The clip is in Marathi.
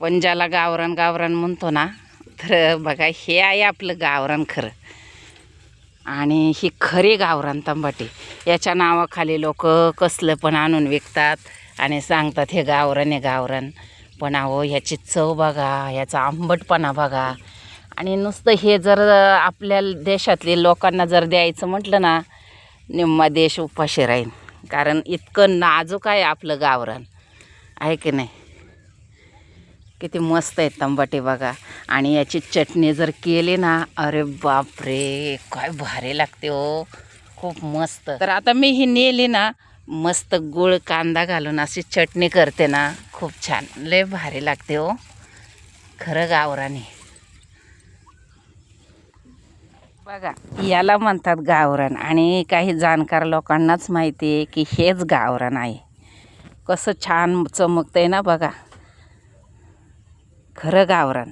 पण ज्याला गावरान गावरान म्हणतो ना तर बघा हे आहे आपलं गावरान खरं. आणि ही खरी गावरान तंबाटी. याच्या नावाखाली लोक कसलं पण आणून विकतात आणि सांगतात हे गावरान आहे गावरान. पण अहो ह्याची चव बघा ह्याचा आंबटपणा बघा. आणि नुसतं हे जर आपल्या देशातले लोकांना जर द्यायचं म्हटलं ना निम्मा देश उपाशी राहील कारण इतकं नाजूक आहे आपलं गावरान. आहे की नाही? किती मस्त आहे तंबाटे बघा. आणि याची चटणी जर केली ना अरे बापरे काय भारी लागते हो. खूप मस्त. तर आता मी ही नेली ना मस्त गुळ कांदा घालून अशी चटणी करते ना खूप छान. लय भारी लागते हो. खरं गावराने. बघा याला म्हणतात गावरान. आणि काही जाणकार लोकांनाच माहिती आहे की हेच गावरान आहे. कसं छान चमकतं आहे ना बघा. खरं गावरान.